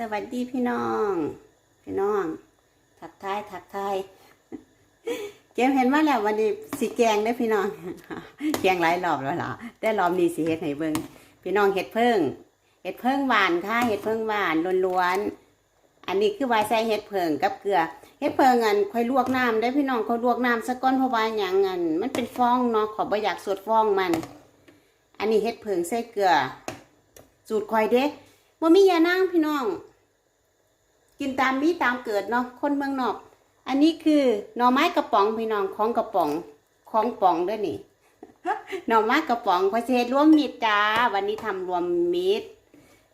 สวัสดีพี่น้อง พี่น้องทักทายทักทายเกมเห็นว่าแล้ววันนี้สีแกงได้พี่น้องแกงหลายรอบแล้วล่ะแต่รอบนี้สิเฮ็ดให้เบิ่งพี่น้องเฮ็ดเพิ่งเฮ็ดเพิ่งหวานค่ะเฮ็ดเพิ่งหวานล้วนๆอันนี้คือว่าใส่เฮ็ดเพิ่งกับเกลือเฮ็ดเพิ่งอันค่อยลวกน้ำได้พี่น้องค่อยลวกน้ำซะก่อนเพราะว่าหยังอันมันเป็นฟองเนาะขอบ่อยากสวดฟองมัน อันนี้เฮ็ดเพิ่งใส่เกลือ สูตรคอยเด้บ่มียานั่งพี่น้อง กินตามมีตามเกิดเนาะคนเมืองนอก อันนี้คือหน่อไม้กระป๋องพี่น้องของกระป๋องของป๋องด้วยนี่หน่อไม้กระป๋องพอเศษรวมมิตรจ้าวันนี้ทำรวมมิตร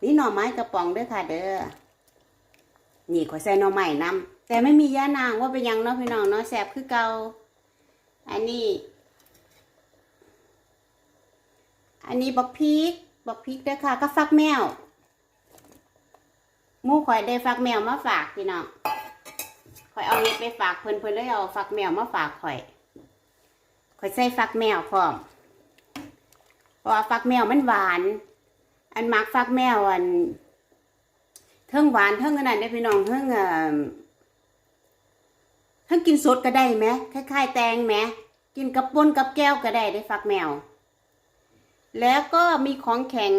นี่หน่อไม้กระป๋องด้อค่ะ เด้อนี่ขอยใส่หน่อไม้นํแต่ไม่มีย่านางว่าเป็นยังเนาะพี่น้องเนาะแสบคือเกาอันนี้ อันนี้บักพริกบักพริกด้อค่ะก็ฟักแมว มู่ข่อยได้ฟักแมวมาฝากพี่น้องข่อยเอาเฮ็ดไปฝากเพิ่นเพิ่นเลยเอาฟักแมวมาฝากข่อยข่อยใส่ฟักแมวพร้อมเพราะว่าฟักแมวมันหวาน อันมักฟักแมวอันเทิงหวานเทิงขนาดได้พี่น้องเทิงเอ่อเทิงกินสดก็ได้ไหมคล้ายๆแตงไหมกินกับปนกับแก้วก็ได้ได้อฟักแมว แล้วก็มีของแข็ง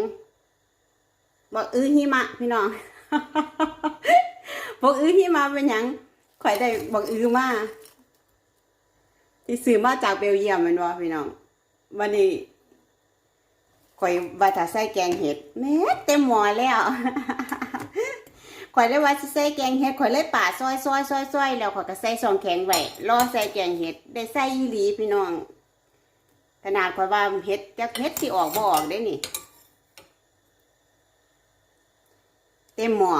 บอกอื้อหิมะพี่น้อง บอกอื้อหิมะเป็นหยังข่อยได้บอกอื้อมาที่ซื้อมาจากเบลเยียมมันว่าพี่น้องวันนี้ข่อยว่าถ้าใส่แกงเห็ดแม่เต็มหม้อแล้วข่อยได้ว่าสิใส่แกงเห็ดข่อยเลยป่าซอยซอยซอยซอยแล้วข่อยก็ใส่ซองแข็งไว้รอใส่แกงเห็ดได้ใส่ยีหลีพี่น้องขนาดข่อยว่าเห็ดจักเห็ดสิออกบ่ออกได้นี่ เต็มหม้อ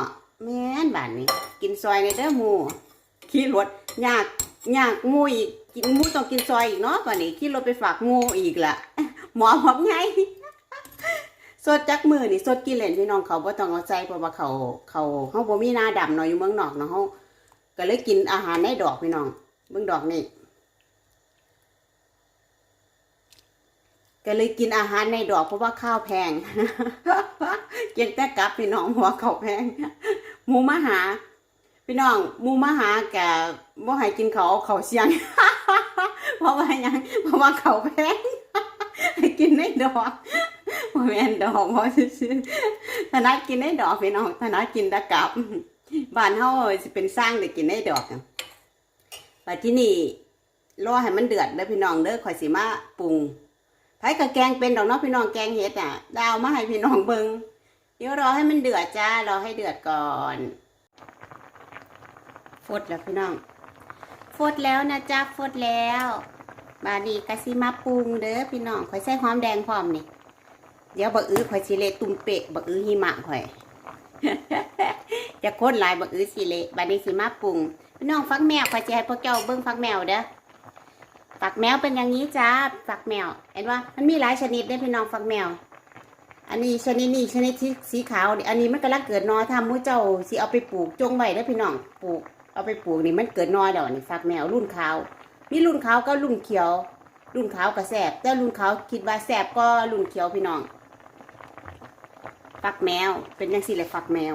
แม่นบานนี้ กินซอยในเด้อหมูขี่รถยากยากหมูอีกกินหมูต้องกินซอยอีกเนาะบานนี้ขี่รถไปฝากหมูอีกละหมอพร้อมไงสดจักมือนี่สดกินเล่นพี่น้องเขาบ่ต้องเอาใจเพราะว่าเขาเขาเขาบ่มีหน้าดำเนาะอยู่เมืองนอกเนาะเขาก็เลยกินอาหารในดอกพี่น้องเบิ่งดอกนี่ ก็เลยกินอาหารในดอกเพราะว่าข้าวแพงเกินแต่กลับพี่น้องหัวเขาแพงหมูมาหา พี่น้องหมูมาหาแกบ่ให้กินเขาเอาเขาเสียง เพราะว่ายังเพราะว่าเขาแพงให้กินในดอกบ่แม่นดอกบ่ซื่อถนัดกินในดอกพี่น้องถนัดกินแตะกลับบ้านเฮาสิเป็นสร้างได้กินในดอกบัดที่นี่รอให้มันเดือดเด้อพี่น้องเด้อข่อยสิมาปรุง ไผก็แกงเป็นดอกเนาะพี่น้องแกงเฮ็ดอะดาวมาให้พี่น้องเบิ่งเดี๋ยวรอให้มันเดือดจ้ารอให้เดือดก่อนฟดแล้วพี่น้องฟดแล้วนะจ๊ะฟดแล้ว บาดีกะสิมาปรุงเด้อพี่น้องข่อยใส่หอมแดงพร้อมนี่เดี๋ยวบักอื้อข่อยสิเละตุ่มเปะบักอื้อหิมะข่อยจะโคตรลายบักอื้อสิเละบาดีสิมาปรุงพี่น้องฟักแมวข่อยสิให้พวกเจ้าเบิ่งฟักแมวเด้อ ฟักแมวเป็นอย่างนี้จ้าฟักแมว เห็นว่ามันมีหลายชนิดเด้พี่น้องฟักแมว อันนี้ชนิดนี้ชนิดที่สีขาวอันนี้มันกำลังเกิดนอทำมู้เจ้าสิเอาไปปลูกจงไว้เด้พี่น้องปลูก เอาไปปลูกนี่มันเกิดนอเดี๋ยวนี่ฟักแมวรุ่นขาว มีรุ่นขาวก็รุ่นเขียว รุ่นขาวก็แสบแต่รุ่นขาวคิดว่าแสบก็รุ่นเขียวพี่น้องฟักแมวเป็นยังสิเลยฟักแมว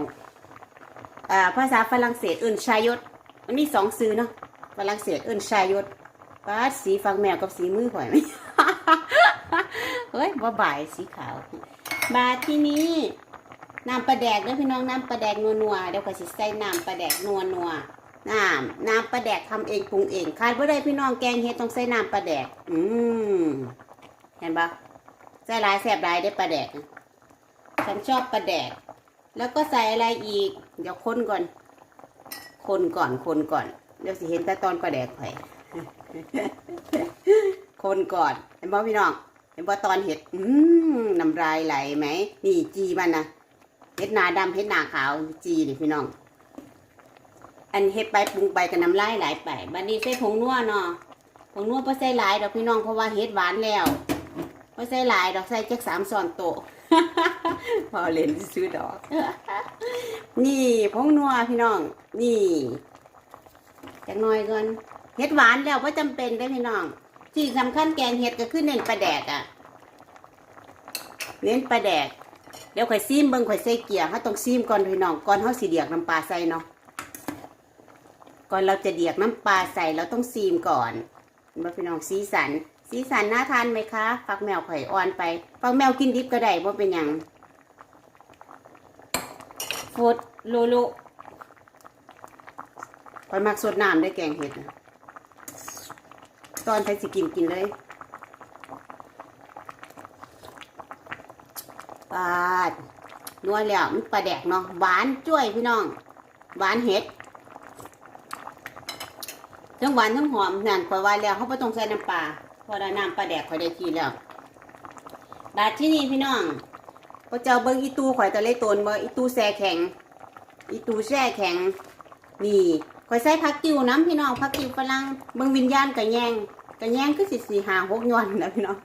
อ่าภาษาฝรั่งเศสเอื่นชายศมันมีสองซื้อเนาะฝรั่งเศสเอื่นชายศ ป้าสีฟักแมวกับสีมือข่อยไหมเฮ้ยว่าบ่ายสีขาวมาที่นี้น้ำปลาแดกเด้อพี่น้องน้ำปลาแดกนัวนัวๆเดี๋ยวข่อยสิใส่น้ำปลาแดกนัวนัวน้ำน้ำปลาแดกทำเองปรุงเองขาดบ่ได้พี่น้องแกงเฮ็ดต้องใส่น้ำปลาแดก อืมเห็นปะใส่ลายแสบลายได้ปลาแดกฉันชอบปลาแดก แล้วก็ใส่อะไรอีก เดี๋ยวคนก่อน คนก่อนคนก่อน เดี๋ยวสิเห็นแต่ตอนปลาแดกไผ คนก่อนเห็นบ่พี่น้องเห็นบ่ตอนเห็ดอืมน้ำลายไหลไหม นี่จีมันนะเห็ดหนาดำเห็ดหนาขาวจีนี่พี่น้อง อันเห็ดไปปรุงไปกับน้ำลายไหลไปบัดนี้ใส่ผงนัวเนาะผงนัวพอใส่หลายดอกพี่น้องเพราะว่าเห็ดหวานแล้วพอใส่หลายดอกใส่จักสามส่วนโตพอเล่นซื้อดอก นี่ผงนัวพี่น้อง นี่จักหน่อยก่อน เห็ดหวานแล้วก็จำเป็นได้พี่น้องที่สำคัญแกงเห็ดก็คือเน้นปลาแดกอะเน้นปลาแดกดี๋ยวข่อยซีมเบิ่งข่อยใส่เกียร์เฮาต้องซีมก่อนพี่น้องก่อนเฮาสิเดียกน้ำปลาใส่เนาะก่อนเราจะเดียกน้ำปลาใส่เราต้องซีมก่อนมาพี่น้องสีสัน สีสันน่าทานไหมคะฟักแมวไข่อยอ่อนไปฟักแมวกินดิบก็ได้บ่เป็นหยังฟุดลูลูข่อยมักสดน้ำได้แกงเห็ดนะ ตอนไปสิกินกินเลยปาดนัวแล้วมันปลาแดกเนาะหวานจ้วยพี่น้องหวานเห็ดทั้งหวานทั้งหอมนั่นข่อยว่าแล้วเขาไ่ต้องใส่น้ำปลาพอได้น้ำปลาแดกข่อยได้ทีแล้วบาดที่นี่พี่น้องพระเจ้าเบิ้งอีตูข่อยตะเลยตนบ่อีตูแช่แข็ง อีตูแช่แข็ง นี่ข่อยใส่ผักติวน้ำพี่น้องผักติวฝรั่งเบิ้งวิญญาณกระแยง กระแยงคือสิสี่หางหกย้อนนะพี่น้อง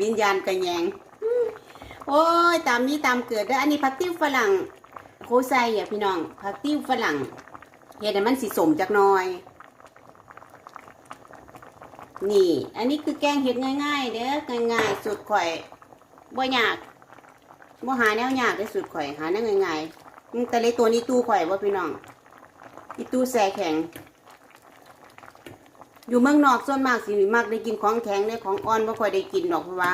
วิญญาณกระแยงโอ้ยตามนี้ตามเกิดเด้ออันนี้ผักติ้วฝรั่งโคไซอะพี่น้องผักติ้วฝรั่งเฮ็ดให้มันสิสมจักน่อย นี่ อันนี้คือแกงเห็ดง่าย ๆ เด้อง่ายๆสูตรข่อยบ่ยากบ่หาแนวยากได้สูตรข่อยหาแนวง่ายๆแต่เลยตัวนี้ตู้ข่อยว่าพี่น้องอีตู้แซ่แข็ง อยู่เมืองนอกส่วนมากสิมักได้กินของแข็งได้ของอ่อนบ่ค่อยได้กินดอกเพราะว่า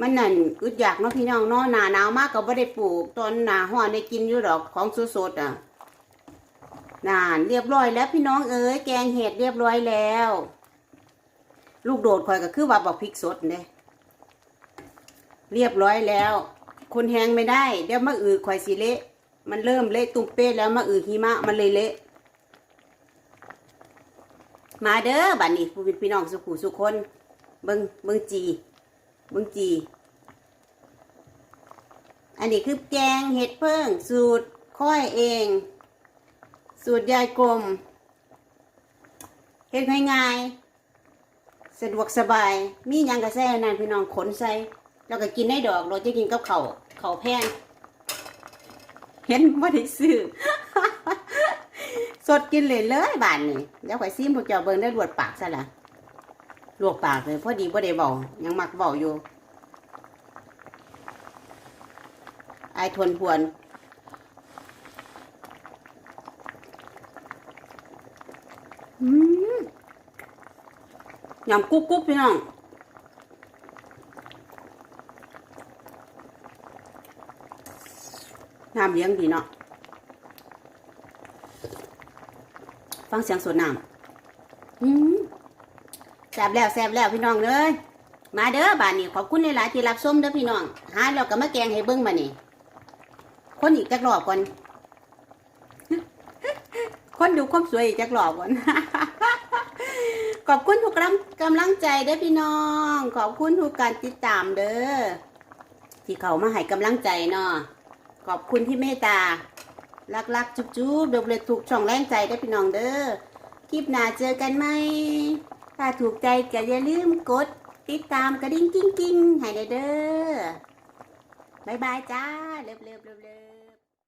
มันนั่นอึดอยากเนาะพี่น้องเนาะหนาหนาวมากก็บ่ได้ปลูกตอนหนาห้อนได้กินอยู่ดอกของสดๆอะนานเรียบร้อยแล้วพี่น้องเอ้ยแกงเห็ดเรียบร้อยแล้ว ลูกโดดข่อยก็คือว่าบอกพริกสดเด้เรียบร้อยแล้ว คนแหงไม่ได้ เดี๋ยวมะอือข่อยสิเละ มันเริ่มเละตุ้มเป้แล้วมะอือหิมะมันเลยเละ มาเด้อบัดนี้ผู้เป็นพี่น้องสุขุสุคนเบิงเบิงจีเบึงจี อันนี้คือแกงเห็ดเพิ่ง สูตรค่อยเอง สูตรยายกลมเห็ดง่ายๆสะดวกสบาย มียังกระแซ่นั่นพี่น้องขนใส่แล้วก็กินได้ดอกเราจะกินกับเขาเขาแพงเห็นว่าได้ซื้อ สดกินเลยเลยบานนี่เดี๋ยวข่อยซิมพวกเจ้าเบิ่งได้รวดปากซะละลวกปากเลยพอดีบ่ได้เบายังมักเบาอยู่ไอทวนพวนยำกุ๊กกุ๊กพี่น้องน้ำเลี้ยงดีเนาะ ฟังเสียงสดน้ำแซบแล้วแซบแล้วพี่น้องเลยมาเด้อบ้านนี้ขอบคุณหลายๆที่รับชมเด้อพี่น้องหาแล้วก็มาแกงให้เบิ่งมานี่คนอีกจักรอบก่อนคนดูความสวยอีกจักรอบก่อนขอบคุณทุกกำกำลังใจเด้อพี่น้อง ขอบคุณทุกการติดตามเด้อที่เขามาให้กำลังใจเนาะขอบคุณที่เมตตา รักๆ จุ๊บๆเดือบเลยถูกช่องแรงใจได้พี่น้องเด้อ คลิปหน้าเจอกันไหม ถ้าถูกใจก็อย่าลืมกด ติดตามกระดิ่งกิ้งกิ้งให้เด้อ บ๊ายบายจ้า เร็วๆเร็วๆ